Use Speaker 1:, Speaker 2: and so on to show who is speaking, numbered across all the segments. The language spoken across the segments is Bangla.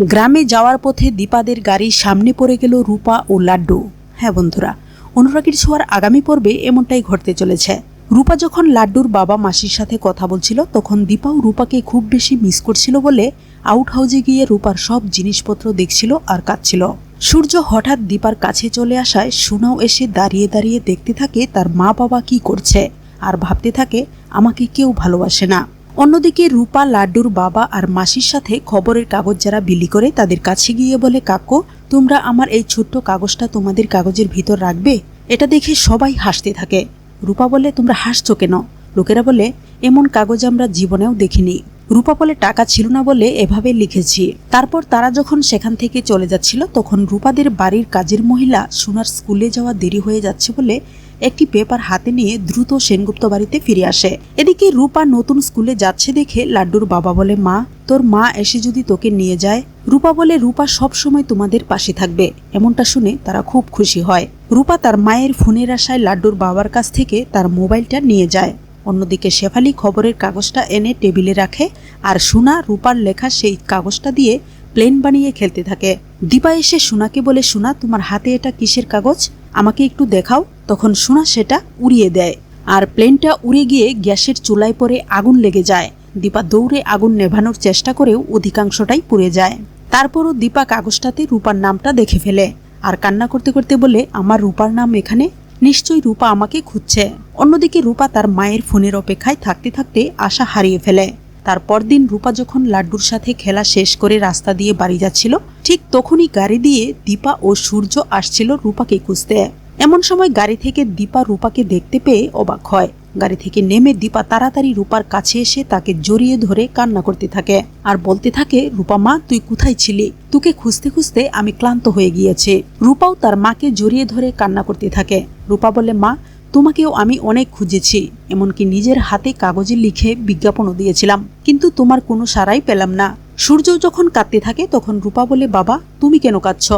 Speaker 1: গ্রামে যাওয়ার পথে দীপাদের গাড়ির সামনে পড়ে গেল রূপা ও লাড্ডু। হ্যাঁ বন্ধুরা, অনুরাগীর ছোঁয়ার আগামী পর্বে এমনটাই ঘটতে চলেছে। রূপা যখন লাড্ডুর বাবা মাসির সাথে কথা বলছিল, তখন দীপাও রূপাকে খুব বেশি মিস করছিল বলে আউট হাউজে গিয়ে রূপার সব জিনিসপত্র দেখছিল আর কাঁদছিল। সূর্য হঠাৎ দীপার কাছে চলে আসায় সুনাও এসে দাঁড়িয়ে দাঁড়িয়ে দেখতে থাকে তার মা বাবা কি করছে। আর ভাবতে থাকে, আমাকে কেউ ভালোবাসে না। অন্যদিকে রূপা, লাড্ডুর বাবা আর মাসির সাথে খবরের কাগজ যারা বিলি করে তাদের কাছে গিয়ে বলে, কাকু, তোমরা আমার এই ছোট্ট কাগজটা তোমাদের কাগজের ভিতর রাখবে? এটা দেখে সবাই হাসতে থাকে। রূপা বলে, তোমরা হাসছো কেন? লোকেরা বলে, এমন কাগজ আমরা জীবনেও দেখিনি। রূপা বলে, টাকা ছিল না বলে এভাবে লিখেছি। তারপর তারা যখন সেখান থেকে চলে যাচ্ছিল, তখন রূপাদের বাড়ির কাজের মহিলা সোনার স্কুলে যাওয়া দেরি হয়ে যাচ্ছে বলে একটি পেপার হাতে নিয়ে দ্রুত সেনগুপ্ত বাড়িতে ফিরে আসে। এদিকে রূপা নতুন স্কুলে যাচ্ছে দেখে লাড্ডুর বাবা বলে, মা, তোর মা এসে যদি তোকে নিয়ে যায়? রূপা বলে, রূপা সব সময় তোমাদের পাশে থাকবে। এমনটা শুনে তারা খুব খুশি হয়। রূপা তার মায়ের ফোনের আশায় লাড্ডুর বাবার কাছ থেকে তার মোবাইলটা নিয়ে যায়। অন্যদিকে শেফালি খবরের কাগজটা এনে টেবিলে রাখে আর সোনা রূপার লেখা সেই কাগজটা দিয়ে প্লেন বানিয়ে খেলতে থাকে। দীপা এসে সোনাকে বলে, সোনা, তোমার হাতে এটা কিসের কাগজ? আমাকে একটু দেখাও। তখন সোনা সেটা উড়িয়ে দেয়। আর প্লেনটা উড়ে গিয়ে গ্যাসের চুলায় পরে আগুন লেগে যায়। দীপা দৌড়ে আগুন নেভানোর চেষ্টা করেও অধিকাংশটাই পুড়ে যায়। তারপরও দীপা কাগজটাতে রূপার নামটা দেখে ফেলে। আর কান্না করতে করতে বলে, আমার রূপার নাম এখানে? নিশ্চয়ই রূপা আমাকে খুঁজছে। অন্যদিকে রূপা তার মায়ের ফোনের অপেক্ষায় থাকতে থাকতে আশা হারিয়ে ফেলে। তারপর দিন রূপা যখন লাড্ডুর সাথে খেলা শেষ করে রাস্তা দিয়ে বাড়ি যাচ্ছিল ঠিক তখনই গাড়ি দিয়ে দীপা ও সূর্য আসছিল রূপাকে খুঁজতে। এমন সময় গাড়ি থেকে দীপা রূপাকে দেখতে পেয়ে অবাক হয়। গাড়ি থেকে নেমে দীপা তাড়াতাড়ি রূপার কাছে এসে তাকে জড়িয়ে ধরে কান্না করতে থাকে আর বলতে থাকে, রূপা মা, তুই কোথায় ছিলি? তোকে খুঁজতে খুঁজতে আমি ক্লান্ত হয়ে গিয়েছে। রূপাও তার মাকে জড়িয়ে ধরে কান্না করতে থাকে। রূপা বলে, মা, তোমাকেও আমি অনেক খুঁজেছি, এমনকি নিজের হাতে কাগজে লিখে বিজ্ঞাপনও দিয়েছিলাম। কিন্তু তোমার কোনো সারাই পেলাম না। সূর্য যখন কাঁদতে থাকে, তখন রূপা বলে, বাবা, তুমি কেন কাঁদছ?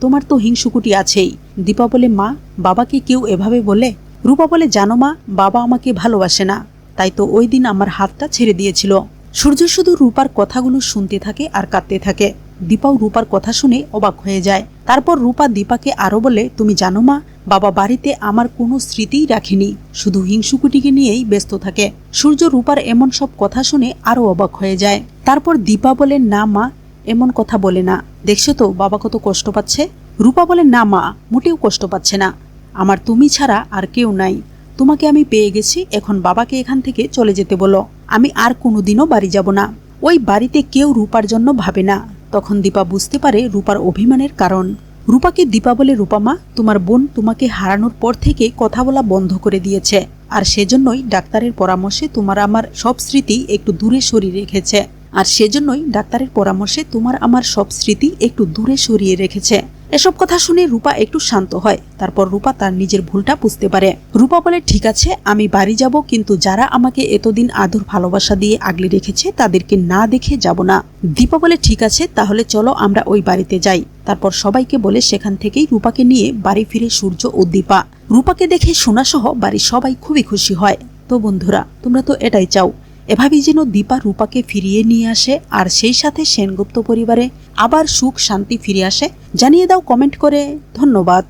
Speaker 1: তোমার তো হিংসুকুটি আছেই। দীপা বলে, মা, বাবাকে কেউ এভাবে বলে? রূপা বলে, জানো মা, বাবা আমাকে ভালোবাসে না, তাই তো ওই দিন আমার হাতটা ছেড়ে দিয়েছিল। সূর্য শুধু রূপার কথাগুলো শুনতে থাকে আর কাঁদতে থাকে। দীপাও রূপার কথা শুনে অবাক হয়ে যায়। তারপর রূপা দীপাকে আরও বলে, তুমি জানো মা, বাবা বাড়িতে আমার কোনো স্মৃতিই রাখেনি, শুধু হিংসুকুটিকে নিয়েই ব্যস্ত থাকে। সূর্য রূপার এমন সব কথা শুনে আরও অবাক হয়ে যায়। তারপর দীপা বলে, না মা, এমন কথা বলে না। দেখছ তো, বাবা কত কষ্ট পাচ্ছে? রূপা বলে, না মা, মোটেও কষ্ট পাচ্ছে না। আমার তুমি ছাড়া আর কেউ নাই। তোমাকে আমি পেয়ে গেছি, এখন বাবাকে এখান থেকে চলে যেতে বলো। আমি আর কোনোদিনও বাড়ি যাব না। ওই বাড়িতে কেউ রূপার জন্য ভাবে না। তখন দীপা বুঝতে পারে রূপার অভিমানের কারণ। রূপাকে দীপা বলে রূপামা তোমার বোন তোমাকে হারানোর পর থেকে কথা বলা বন্ধ করে দিয়েছে। আর সেজন্যই ডাক্তারের পরামর্শে তোমার আমার সব স্মৃতি একটু দূরে সরিয়ে রেখেছে। আর সেজন্যই ডাক্তারের পরামর্শে তোমার আমার সব স্মৃতি একটু দূরে সরিয়ে রেখেছে। এসব কথা শুনে রূপা একটু শান্ত হয়। তারপর রূপা তার নিজের ভুলটা বুঝতে পারে। রূপা বলে, ঠিক আছে, আমি বাড়ি যাব, কিন্তু যারা আমাকে এতদিন আদর ভালোবাসা দিয়ে আগলে রেখেছে, তাদেরকে না দেখে যাব না। দীপা বলে, ঠিক আছে, তাহলে চলো আমরা ওই বাড়িতে যাই। তারপর সবাইকে বলে, সেখান থেকেই রূপাকে নিয়ে বাড়ি ফিরে সূর্য ও দীপা। রূপাকে দেখে সোনাসহ বাড়ির সবাই খুবই খুশি হয়। তো বন্ধুরা, তোমরা তো এটাই চাও এভাবেই যেন দীপা রূপাকে ফিরিয়ে নিয়ে আসে, আর সেই সাথে সেনগুপ্ত পরিবারে আবার সুখ শান্তি ফিরে আসে। জানিয়ে দাও কমেন্ট করে। ধন্যবাদ।